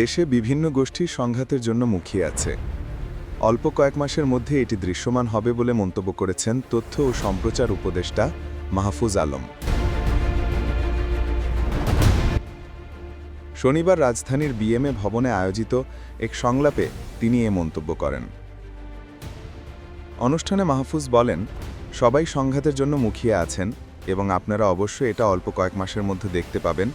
দেশে বিভিন্ন গোষ্ঠীর সংঘাতের জন্য মুখিয়ে আছে। অল্প কয়েক মাসের মধ্যে এটি দৃশ্যমান হবে বলে মন্তব্য করেছেন তথ্য ও সম্প্রচার উপদেষ্টা মাহফুজ আলম। শনিবার রাজধানীর বিএমএ ভবনে আয়োজিত এক সংলাপে তিনি এ মন্তব্য করেন। অনুষ্ঠানে মাহফুজ বলেন, সবাই সংঘাতের জন্য মুখিয়ে আছেন এবং আপনারা অবশ্যই এটা অল্প কয়েক মাসের মধ্যে দেখতে পাবেন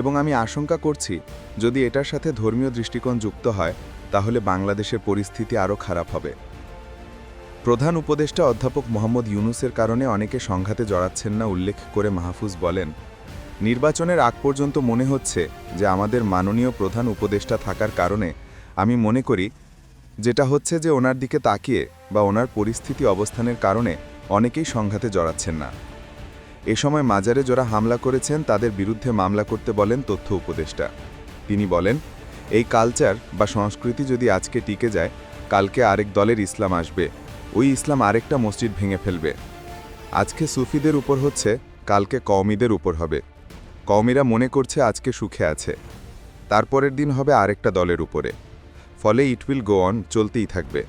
এবং আমি আশঙ্কা করছি, যদি এটার সাথে ধর্মীয় দৃষ্টিকোণ যুক্ত হয়, তাহলে বাংলাদেশের পরিস্থিতি আরও খারাপ হবে। প্রধান উপদেষ্টা অধ্যাপক মোহাম্মদ ইউনুসের কারণে অনেকে সংঘাতে জড়াচ্ছেন না উল্লেখ করে মাহফুজ বলেন, নির্বাচনের আগ পর্যন্ত মনে হচ্ছে যে আমাদের মাননীয় প্রধান উপদেষ্টা থাকার কারণে আমি মনে করি, যেটা হচ্ছে যে ওনার দিকে তাকিয়ে বা ওনার পরিস্থিতি অবস্থানের কারণে অনেকেই সংঘাতে জড়াচ্ছেন না। এ সময় মাজারে যারা হামলা করেছেন, তাদের বিরুদ্ধে মামলা করতে বলেন তথ্য উপদেষ্টা। তিনি বলেন, এই কালচার বা সংস্কৃতি যদি আজকে টিকে যায়, কালকে আরেক দলের ইসলাম আসবে। ওই ইসলাম আরেকটা মসজিদ ভেঙে ফেলবে। আজকে সুফিদের উপর হচ্ছে, কালকে কওমিদের উপর হবে। কওমিরা মনে করছে আজকে সুখে আছে। তারপরের দিন হবে আরেকটা দলের উপরে। ফলে ইট উইল গো অন চলতেই থাকবে।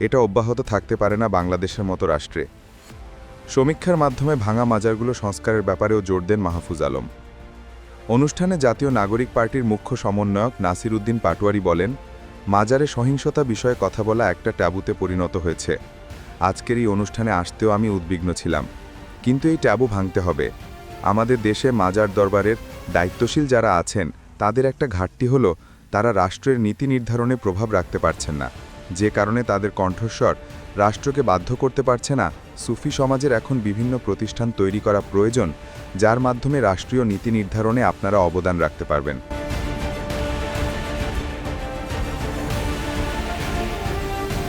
এটা অব্যাহত থাকতে পারে না বাংলাদেশের মতো রাষ্ট্রে। সমীক্ষার মাধ্যমে ভাঙা মাজারগুলো সংস্কারের ব্যাপারেও জোর দেন মাহফুজ আলম। অনুষ্ঠানে জাতীয় নাগরিক পার্টির মুখ্য সমন্বয়ক নাসির উদ্দিন পাটোয়ারি বলেন, মাজারে সহিংসতা বিষয়ে কথা বলা একটা ট্যাবুতে পরিণত হয়েছে। আজকের এই অনুষ্ঠানে আসতেও আমি উদ্বিগ্ন ছিলাম। কিন্তু এই ট্যাবু ভাঙতে হবে। আমাদের দেশে মাজার দরবারের দায়িত্বশীল যারা আছেন, তাদের একটা ঘাটতি হলো, তারা রাষ্ট্রের নীতি নির্ধারণে প্রভাব রাখতে পারছেন না। যে কারণে তাদের কণ্ঠস্বর রাষ্ট্রকে বাধ্য করতে পারছে না, সুফি সমাজের এখন বিভিন্ন প্রতিষ্ঠান তৈরি করা প্রয়োজন, যার মাধ্যমে রাষ্ট্রীয় নীতি নির্ধারণে আপনারা অবদান রাখতে পারবেন।